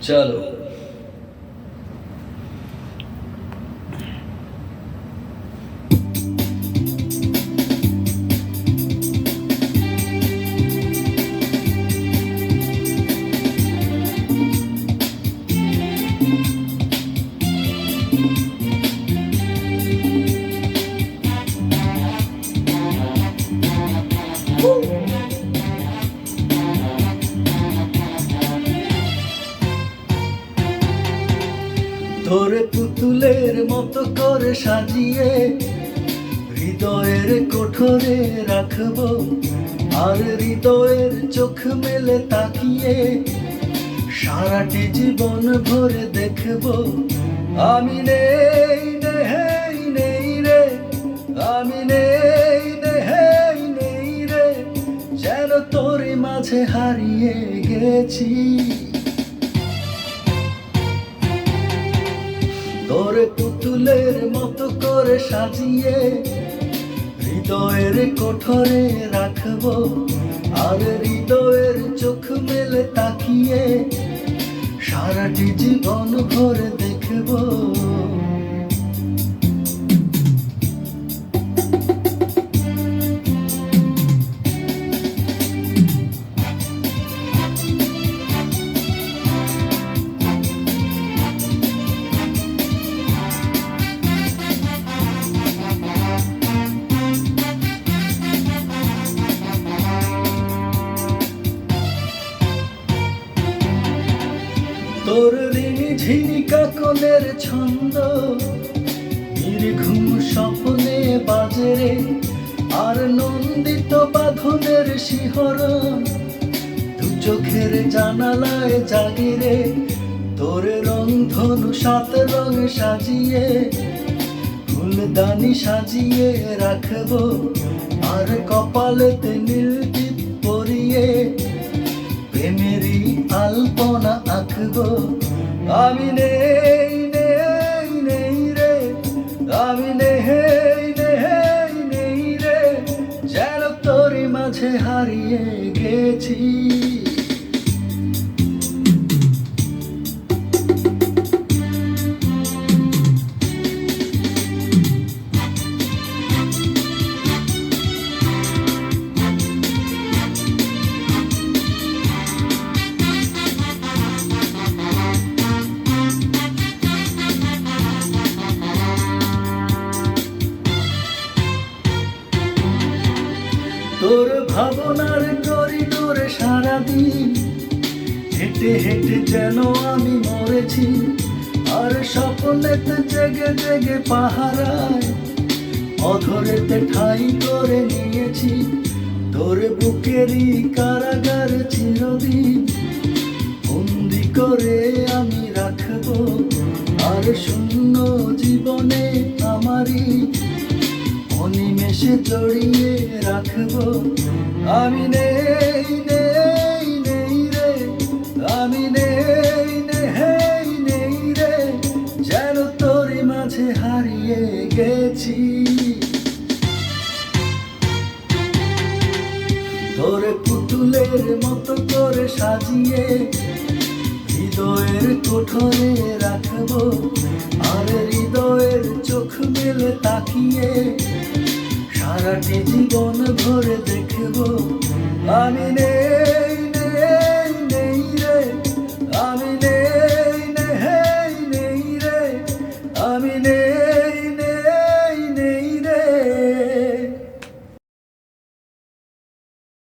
ચલો. তোরে পুতুলের মতো করে সাজিয়ে হৃদয়ের কোঠরে রাখব। আর হৃদয়ের চোখ মেলে তাকিয়ে সারাটি জীবন ভরে দেখব। আমি নেই নেই নেই রে, আমি নেই নেই নেই রে, যেন তোর মাঝে হারিয়ে গেছি। তোরে পুতুলের মতো করে সাজিয়ে হৃদয়ের কোঠরে রাখব। আর হৃদয়ের চোখ মেলে তাকিয়ে সারাটি জীবন ভরে দেখব। তোর ঋণী ঝিনি কাকনের ছন্দ। নির্ঘুম স্বপ্নে বাজে রে, আর নন্দিত বাঁধনের শিহরণ দু চোখের জানালায় জাগে রে, তোর রং ধনু সাত রং সাজিয়ে। ফুলদানি সাজিয়ে রাখব, আর কপালেতে নীল পরিয়ে। প্রেমেরই আলপনা আঁকবো। আমি নেই নেই নেই রে। আমি নেই নেই নেই রে। যেন তোরই মাঝে হারিয়ে গেছি। তোর ভাবনার করিডোরে সারাদিন হেঁটে হেঁটে যেন আমি মরেছি, আর স্বপ্নেতে জেগে জেগে পাহারায় অধরেতে ঠাই করে নিয়েছি, তোর বুকেরই কারাগার চিরদিন। বন্দি করে আমি রাখব, আর শূন্য জীবনে আমারই অনিমেষে জড়িয়ে রাখব। আমি নেই নেই নেই রে। আমি নেই নেই নেই রে। যেন তোরই মাঝে হারিয়ে গেছি। তোরে পুতুলের মতো করে সাজিয়ে হৃদয়ের কোঠরে রাখব। আর হৃদয়ের চোখ মেলে তাকিয়ে সারাটি জীবন ভরে দেখব। আমি